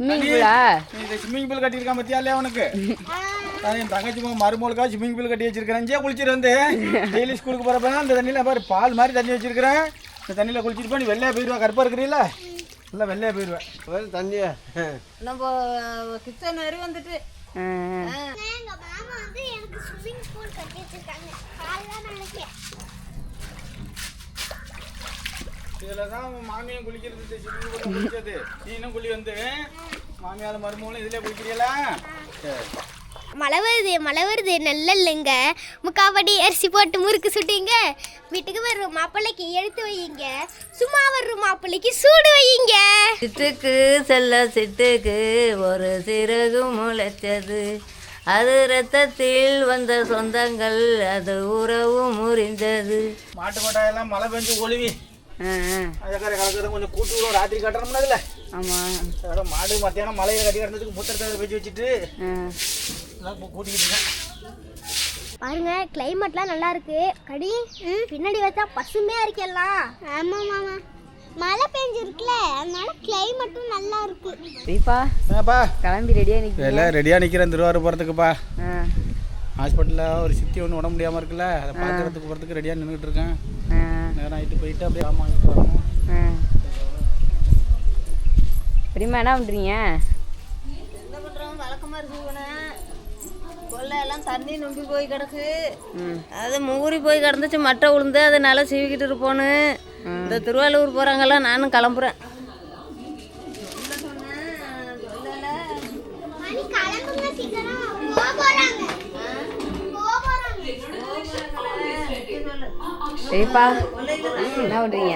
Swimming பூலா இந்த swimming pool கட்டியிருக்கான் பத்தியா இல்லையா உனக்கு நான் என் தங்கச்சி மகன் மருமகளுக்கா ஸ்விம்மிங் பூல் கட்டி வச்சிருக்கிறேன். இங்கே குளிச்சிட்டு வந்து டெய்லி ஸ்கூலுக்கு போகிறப்ப அந்த தண்ணியில் பாரு பால் மாதிரி தண்ணி வச்சிருக்கிறேன். இந்த தண்ணியில் குளிச்சிட்டு போய் நீ வெள்ளையா போயிடுவா கருப்பாக இருக்கிறீல்ல? இல்லை வெள்ளையா போயிடுவேன் தண்ணியா? நம்ம கிச்சன் வரை வந்துட்டு. ஆ, ஆ. எங்க மாமா வந்து எனக்கு ஸ்விம்மிங் பூல் கட்டி வச்சிருக்காங்க காலைல நினைக்கிறேன் இதில் தான் உன் மாமியும் குளிக்கிறது ஸ்விம்மிங் பூலில் குளிச்சது. நீனும் குளி வந்து மாமியார் மருமகளும் இதில் குளிக்கிறீங்களா சரி. மழை வருது மழை வருது நல்ல இல்லைங்க. முக்காப்படி அரிசி போட்டு முறுக்கு சுட்டிங்க. வீட்டுக்கு வர்ற மாப்பிள்ளைக்கு எடுத்து வையுங்க. சும்மா வர்ற மாப்பிள்ளைக்கு சூடு வையுங்க. சிட்டுக்கு செல்ல சிட்டுக்கு ஒரு சிறகு முளைச்சது. அது ரத்தத்தில் வந்த சொந்தங்கள் அது உறவு முறிந்தது. மாட்டு கொட்டாயெல்லாம் மழை பெஞ்சு ஒழுவி. கொஞ்சம் கூட்டு விடும் ராத்திரி கட்டணும்னா அதில் ஆமா. அதோட மாடு மத்தியானம் மலையில் கட்டி கிடந்ததுக்கு முத்திரத்தை வச்சு வச்சுட்டு. எல்லாம் கூட்டிக்கிட்டு இருக்கேன் பாருங்க கிளைமேட்லாம் நல்லா இருக்கு. கடி பின்னாடி வச்சா பசுமையா இருக்கெல்லாம் ஆமா மாமா. மழை பெஞ்சிருக்குல அதனால கிளைமேட்டும் நல்லா இருக்கு. தீபா ஏப்பா கிளம்பி ரெடியாக நிற்க எல்லாம் ரெடியாக நிற்கிறேன் திருவாரூர் போகிறதுக்குப்பா ஆ. ஹாஸ்பிட்டலில் ஒரு சித்தி ஒன்று உடம்பு முடியாமல் இருக்குல்ல அதை பார்க்கறதுக்கு போகிறதுக்கு ரெடியாக நின்றுட்டு இருக்கேன். ஆகிட்டு போயிட்டு அப்படியே ஆமாம் வாங்கிட்டு வரணும். பெரியம்மா என்ன பண்ணுறீங்க என்ன பண்ணுறோம் வழக்கமாக இருக்குங்கண்ணே கொல்லை எல்லாம் தண்ணி நம்பி போய் கிடக்கு. ம். அது மூறி போய் கிடந்துச்சு மட்டை உளுந்து அதை நல்லா சீவிக்கிட்டு இருப்போன்னு. இந்த திருவாரூர் போகிறாங்கல்லாம் நானும் கிளம்புறேன். மணி என்ன பண்ணுறீங்க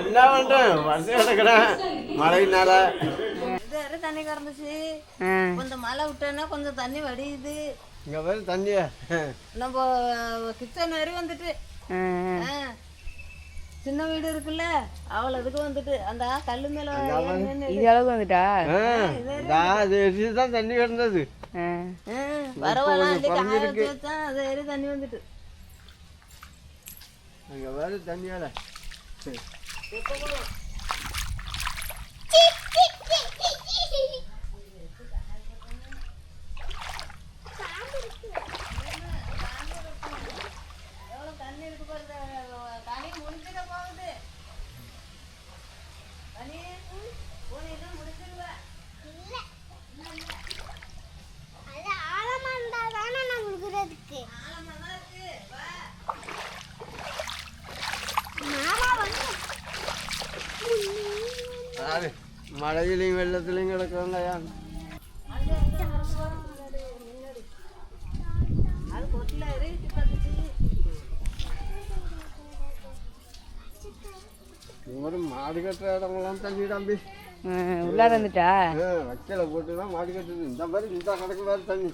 என்ன பண்ணுறேன் வருஷம் கிடக்குறேன் மழையினால. இது வரை தண்ணி கிடந்துச்சு கொஞ்சம் மழை விட்டேன்னா கொஞ்சம் தண்ணி வடியுது. இங்கே வேறு தண்ணியா. நம்ம கிச்சன் வரை வந்துட்டு. சின்ன வீடு இருக்குல்ல அவள் அதுக்கு வந்துட்டு. அந்த கல்லு மேல இது அளவுக்கு வந்துட்டா? ஆ. அது எரிச்சு தான் தண்ணி கிடந்தது வச்சான் அது தண்ணி வந்துட்டு. அங்கே வேறு தண்ணியால அது ஆழமா இருந்தா தானே நான் விழுகிறதுக்கு மாமா வந்து யாரு கொட்டில ஏறி பத்துச்சு ஒரு மாடு கட்டுற இடமெல்லாம் தண்ணி தம்பி உள்ளார வந்துட்டா வைக்கல போட்டு தான் மாடு கட்டுது இந்த மாதிரி இந்த கணக்கு வேறு தண்ணி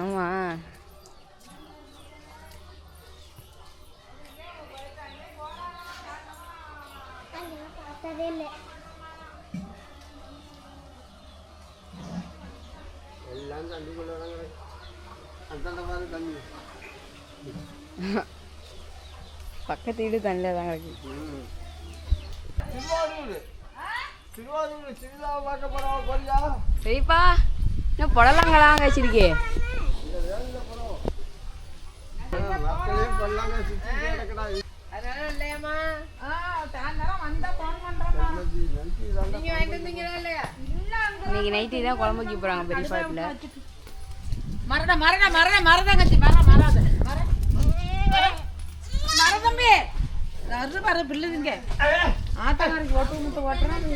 ஆமாம் இல்லை எல்லாம் தண்ணிக்குள்ள இறங்குறேன் அந்தந்த மாதிரி தண்ணி பக்கத்து வீடு தண்ணியில் தான் கிடக்கு. திருவாரூர். திருவாரூர் திருவிழாவை பார்க்க போகிறோம் போறியா பெரியப்பா இன்னும் புடலங்களாம் வச்சிருக்கே மக்களையும் கொல்லாங்க சுற்றி கிடக்கடா. அதனால இல்லையாம்மா. இன்னைக்கு நைட்டு தான் குழம்பு வைக்க போகிறாங்க பெரியப்பா வீட்டில் மரத மரத மரத மரதங்கச்சி மர மரத மர மர தம்பி. அது பாரு பிள்ளைங்க ஆத்தக்காரருக்கு ஓட்டு முட்டை ஓட்டுறான்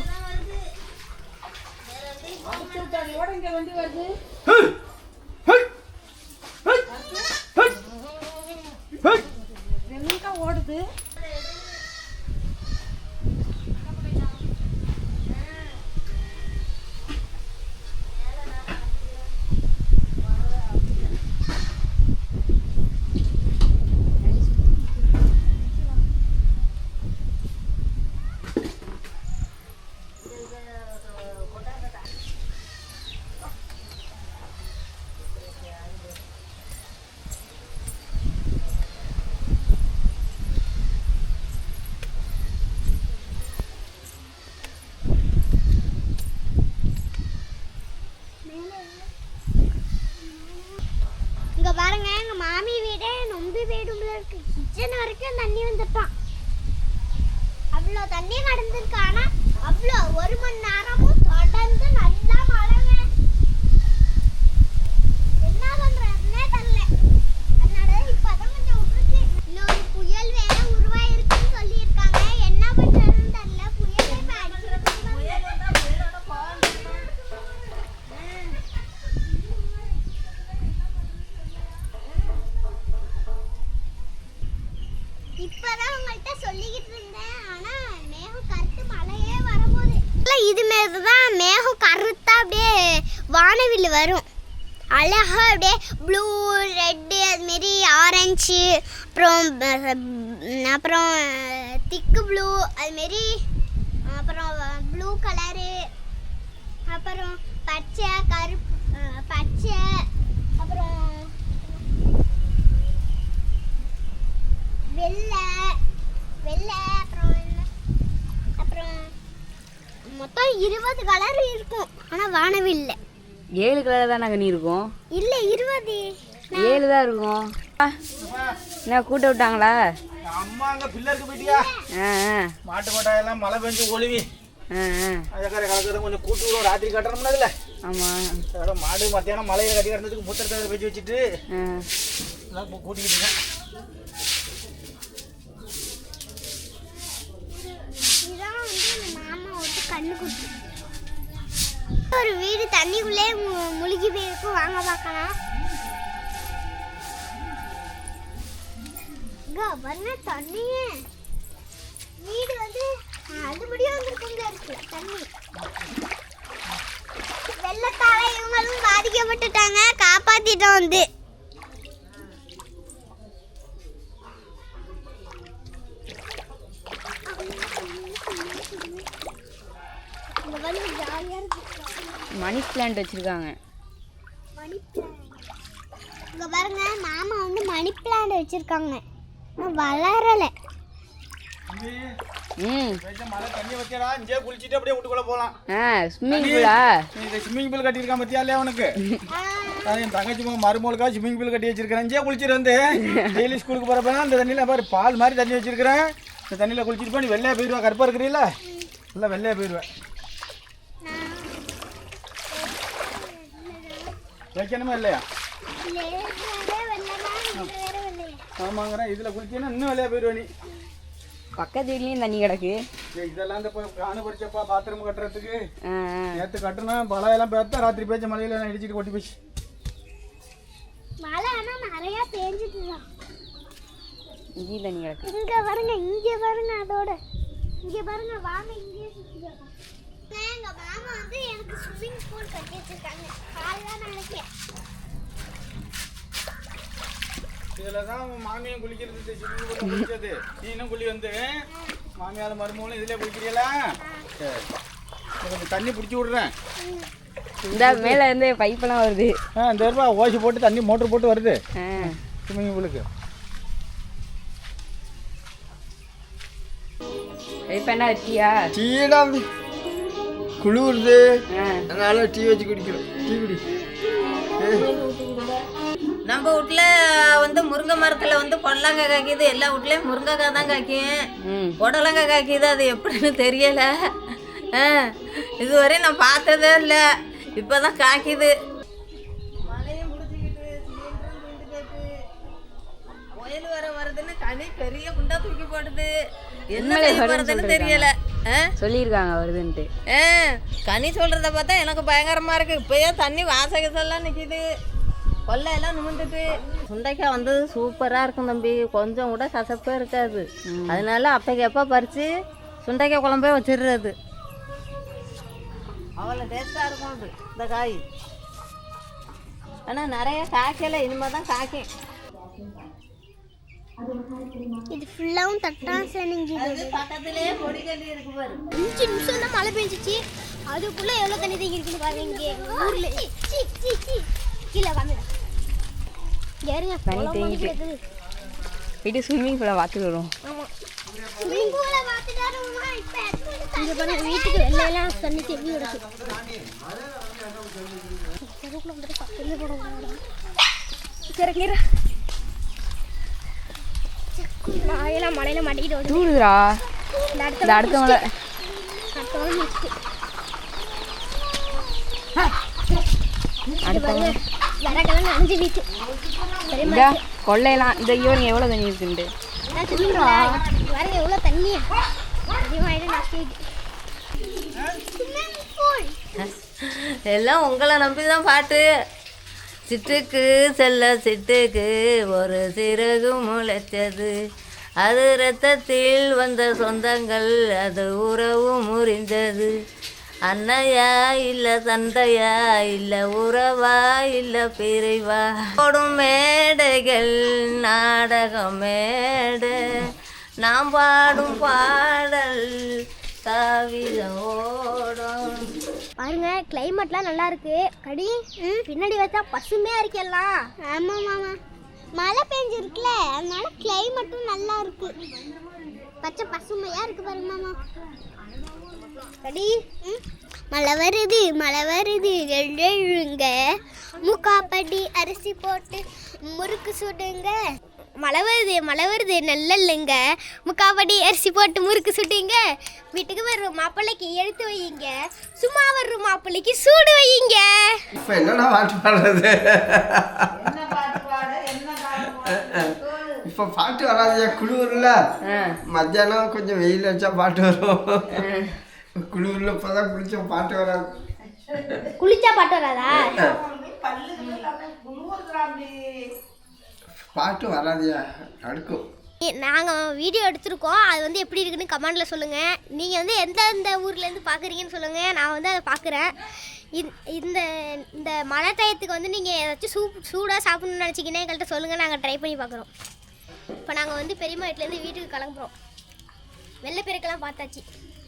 ஓட இங்க வண்டி வருது ஓடுது. கிச்சன் வரைக்கும் தண்ணி வந்துட்டான் அவ்வளோ தண்ணி நடந்திருக்கு ஆனால் அவ்வளோ ஒரு மணி நேரமும் தொடர்ந்து நல்ல மழைங்க என்ன பண்றதுன்னே தெரியல அதனால இப்பதான் கொஞ்சம் விட்டுருக்கு இன்னொரு புயல் வேற உருவாயிருக்குன்னு சொல்லியிருக்காங்க என்ன பண்றதுன்னு தெரியல புயல் இப்ப அடிக்கிறதுக்கு இப்பதான் உங்கள்கிட்ட சொல்லிக்கிட்டு இருந்தேன் ஆனா மேகம் கருத்து மழையே வரப்போகுது இது மாரி தான் மேகம் கருத்தா அப்படியே வானவில் வரும். அழகா அப்படியே ப்ளூ ரெட்டு அதுமாரி ஆரஞ்சு அப்புறம் அப்புறம் திக்கு ப்ளூ அதுமாரி அப்புறம் ப்ளூ கலரு அப்புறம் பச்சை கருப்பு பச்சை அப்புறம் வெள்ளை வெள்ளை அப்புறம் என்ன அப்புறம் மொத்தம் இருபது கலர் இருக்கும். ஆனால் வானவில் ஏழு கலர் தான் நாங்கள் நீ இருக்கும்? இல்லை இருபது. ஏழு தான் இருக்கும். என்ன கூட்ட விட்டாங்களா? அம்மா அங்க பில்லருக்கு போயிட்டியா? மாட்டு கொட்டாயெல்லாம் மழை பெஞ்சு ஒழுவி. அதுக்கார கலக்கிறத கொஞ்சம் கூட்டு விடுவோம் ராத்திரி கட்டணும்னா ஆமாம் அதோட மாடு மத்தியானம் மலையில கட்டி கிடந்ததுக்கு மூத்திரத்தை வச்சு வச்சுட்டு கூட்டிக்கிட்டு இருக்கேன். ஒரு வீடு தண்ணிக்குள்ளே மு- முழுகி போயிருக்கும் வாங்க பார்க்கலாம். இங்க பாருங்க தண்ணியே. வீடு வந்து அதுபடியாக வந்துருக்குங்க இருக்கு. தண்ணி. வெள்ளத்தால இவங்களும் பாதிக்கப்பட்டுட்டாங்க. காப்பாத்திட்டோம் வந்து இங்க வந்து ஜாலியா இருக்கு மணி பிளான்ட் வச்சுருக்காங்க. மணி பிளான்ட் இங்க பாருங்க மாமா வந்து மணி பிளான்ட் வச்சிருக்காங்க. வளரல. ம். மழை தண்ணி வைக்கடா. இங்கே குளிச்சுட்டு அப்படியே வீட்டுக்குள்ள போகலாம் ஆ ஸ்விம்மிங் பூலா நீ இந்த ஸ்விம்மிங் பூல் கட்டியிருக்கான் பத்தியா இல்லையா உனக்கு? நான் என் தங்கச்சி மக மருமகளுக்கா ஸ்விம்மிங் பூல் கட்டி வச்சிருக்கிறேன். இங்கே குளிச்சிட்டு வந்து டெய்லி ஸ்கூலுக்கு போகிறப்ப அந்த தண்ணியில் பாரு பால் மாதிரி தண்ணி வச்சிருக்கிறேன். இந்த தண்ணியில் குளிச்சிட்டு போய் நீ வெள்ளையா போயிடுவா கருப்பாக இருக்கிறீல்ல? இல்லை வெள்ளையா போயிடுவேன் வைக்கணுமா இல்லையா? ஆமாங்கிறேன் இதில் குளிச்சீங்கன்னா இன்னும் வெள்ளையா போயிடுவேன் நீ பக்கத்து வீட்லேயும் தண்ணி கிடக்கு. இதெல்லாம் இந்த இப்போ காண பறிச்சப்பா பாத்ரூம் கட்டுறதுக்கு. நேற்று கட்டணும் பழையெல்லாம் பார்த்தா ராத்திரி பேச்ச மலையில நான் இடிச்சிட்டு கொட்டி போச்சு. மழை ஆனா நிறைய பேஞ்சிட்டு தான் இங்கேயும் தண்ணி கிடக்கு. இங்க பாருங்க இங்க பாருங்க அதோட. இங்க பாருங்க வாங்க இங்கே சுத்தி பார்க்கலாம். எங்க மாமா வந்து எனக்கு ஸ்விம்மிங் பூல் கட்டி வச்சிருக்காங்க. காலைல நினைக்கிறேன். இதில் தான் உன் மாமியும் குளிக்கிறது ஸ்விம்மிங் பூலில் குளிச்சது. நீனும் குளி வந்து மாமியார் மருமகளும் இதில் குளிக்கிறீங்களா சரி. நான் கொஞ்சம் தண்ணி பிடிச்சி விட்றேன். இந்த மேலே இருந்து பைப்பெல்லாம் வருது. ஆ இந்த ரூபா ஓசி போட்டு தண்ணி மோட்டர் போட்டு வருது. ஆ. ஸ்விம்மிங் பூலுக்கு இப்போ என்ன வச்சியா டீடா குளிருது அதனால டீ வச்சு குடிக்கிறோம். டீ குடி. நம்ம வீட்ல வந்து முருங்கை மரத்துல வந்து பொடலங்காய் காய்க்குது. எல்லா வீட்லயும் முருங்கைக்காய் தான் காய்க்கும். ம். புடலங்காய் காய்க்குது. அது எப்படின்னு தெரியல. ஆ. இதுவரை நான் பார்த்ததே இல்லை. காய்க்குது. சிலிண்டரும் தூண்டு கேட்டு புயல் வர வருதுன்னு கனி பெரிய குண்டா தூக்கி போடுது என்ன சொல்லிருக்காங்க. தெரியல. சொல்லியிருக்காங்க வருதுன்ட்டு. கனி சொல்கிறத பார்த்தா எனக்கு பயங்கரமாக இருக்குது இப்போயே தண்ணி வாசகத்தெல்லாம் நிற்கிது கொல்லையெல்லாம் நிமிந்துட்டு சுண்டைக்காய் வந்து சூப்பராக இருக்கும் தம்பி. கொஞ்சம் கூட கசப்பே இருக்காது. அதனால அப்பைக்கு எப்போ பறித்து சுண்டைக்காய் குழம்பே வச்சிடுறது. அவ்வளோ டேஸ்ட்டாக இருக்கும் அது இந்த காய். ஆனால் நிறைய காய்க்கல. இனிமேல் தான் காய்க்கும். இது ஃபுல்லாவும் தட்டாசை நெஞ்சுது அது பக்கத்துலேயே கொடி கட்டி இருக்கு பாரு. அஞ்சு நிமிஷம் தான் மழை பெஞ்சிச்சு. அதுக்குள்ள எவ்வளவு தண்ணி தான் இருக்குன்னு பாருங்க இங்கே. ஊர்ல. கீழே காமிடா ஏறுங்க தண்ணி தேங்கிட்டு. போயிட்டு ஸ்விம்மிங் பூலை பாருங்க வீட்டுக்கு வெளியெல்லாம் தண்ணி தேங்கி கிடக்கு. தெருவுக்குள்ள வந்துட்டு பக்கத்துல போட சரி நான் மலையில மாட்டிக்கிட்டு தூடுதுடா இந்த அடுத்த இதா கொள்ளையெல்லாம் இந்த ஈவனிங் எவ்வளோ தண்ணி இருக்குண்டு எவ்வளோ தண்ணி எல்லாம் உங்களை நம்பி தான் பாட்டு சிட்டுக்கு செல்ல சிட்டுக்கு ஒரு சிறகு முளைச்சது. அது ரத்தத்தில் வந்த சொந்தங்கள் அது உறவு முறிந்தது. அன்னையா இல்லை தந்தையா இல்லை உறவா இல்லை பிரிவா? ஓடும் மேடைகள் நாடக மேடை. நாம் பாடும் பாடல் காவித ஓடும். பாருங்க கிளைமேட்லாம் நல்லா இருக்கு கடி பின்னாடி வச்சா பசுமையா இருக்கு எல்லாம். ஆமா மாமா. மழை பெஞ்சிருக்குல அதனால கிளைமேட்டும் நல்லா இருக்கு பச்சை பசுமையா இருக்கு பாருங்க மாமா. கடி மழை வருது மழை வருது. எழுங்க. முக்காப்படி அரிசி போட்டு முறுக்கு சுடுங்க. மழை வருது மழை வருது. நல்லல்லுங்க. முக்காப்படி அரிசி போட்டு முறுக்கு சுட்டுங்க. வீட்டுக்கு வர்ற மாப்பிள்ளைக்கு எழுத்து வையுங்க. சும்மா வர்ற மாப்பிள்ளைக்கு சூடு வையுங்க. இப்போ என்னடா பாட்டு பாடுறது? இப்போ பாட்டு வராது குளிர்ல. மத்தியானம் கொஞ்சம் வெயில் வச்சா பாட்டு வரும். குளிர்ல இப்போதான் குளிச்சோம் பாட்டு வராது. குளிச்சா பாட்டு வராதா? பாட்டு வராதியா அடுக்கும். நாங்கள் வீடியோ எடுத்திருக்கோம். அது வந்து எப்படி இருக்குன்னு கமெண்டில் சொல்லுங்கள் நீங்கள் வந்து எந்தெந்த ஊர்லேருந்து பார்க்குறீங்கன்னு சொல்லுங்கள் நான் வந்து அதை பார்க்குறேன் இந்த இந்த மழை டயத்துக்கு வந்து நீங்கள் ஏதாச்சும் சூ சூடாக சாப்பிட்ணுன்னு நினச்சிக்கின்னா எங்கள்கிட்ட சொல்லுங்கள் நாங்கள் ட்ரை பண்ணி பார்க்குறோம் இப்போ நாங்கள் வந்து பெரியம்மா வீட்டிலேருந்து வீட்டுக்கு கிளம்புறோம். வெள்ளை பெருக்கெல்லாம் பார்த்தாச்சு.